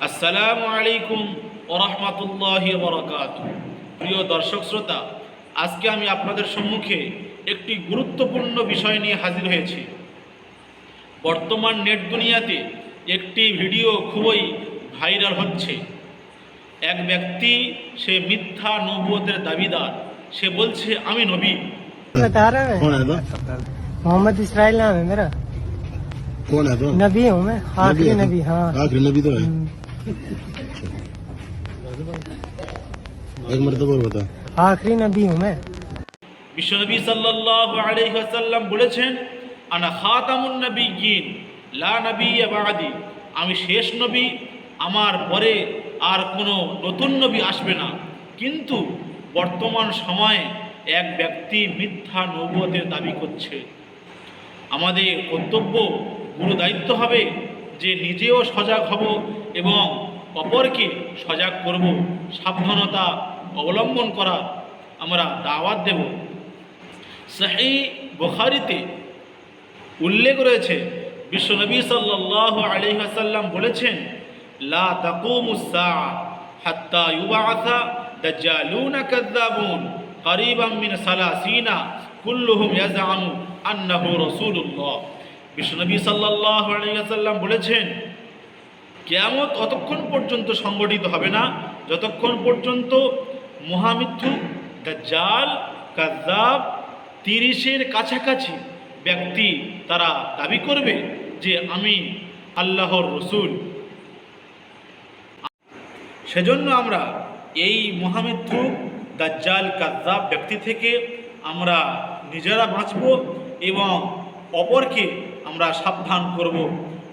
আসসালামু আলাইকুম ওরহমতুল্লাহ বরকাত। প্রিয় দর্শক শ্রোতা আজকে আমি আপনাদের সম্মুখে একটি গুরুত্বপূর্ণ বিষয় নিয়ে হাজির হয়েছি। বর্তমান নেট দুনিয়াতে একটি ভিডিও খুবই ভাইরাল হচ্ছে। এক ব্যক্তি সে মিথ্যা নবুয়তের দাবিদার। সে বলছে আমি নবী। মোহাম্মদ নাম হ্যাঁ। নবী इसराइल नाम है मेरा कौन है तो नबी हूँ मैं आखिरी है तो? नबी हाँ आखिरी नबी तो है हम्म, एक मरतबा और बता आखिरी नबी हूँ मैं বিশ্বনবী সাল্লাল্লাহু আলাইহি ওয়াসাল্লাম বলেছেন আনা খাতামুন নবিয়্যিন লা নাবিয়্যা বাদি আমি শেষ নবী আমার পরে আর কোনো নতুন নবী আসবে না কিন্তু বর্তমান সময়ে এক ব্যক্তি মিথ্যা নবুয়তের দাবি করছে আমাদের কর্তব্য গুরু দায়িত্ব হবে যে নিজেও সজাগ হব এবং অপরকে সজাগ করব, সাবধানতা অবলম্বন করা আমরা দাওয়াত দেব। সাহি বুখারিতে উল্লেখ রয়েছে বিশ্বনবী সাল্লাল্লাহু আলাইহি ওয়াসাল্লাম বলেছেন, লা হাত্তা বিশ্বনবী সাল্লাল্লাহু আলাইহি বলেছেন কেয়ামত অতক্ষণ পর্যন্ত সংগঠিত হবে না। যতক্ষণ পর্যন্ত মহামিথ্যু দাজ্জাল, কাজ্জাব তিরিশের কাছাকাছি ব্যক্তি তারা দাবি করবে যে আমি আল্লাহর রসুল। সেজন্য আমরা এই মহামিথ্যু দাজ্জাল, কাজ্জাব ব্যক্তি থেকে আমরা নিজেরা বাঁচব এবং অপরকে আমরা সাবধান করব।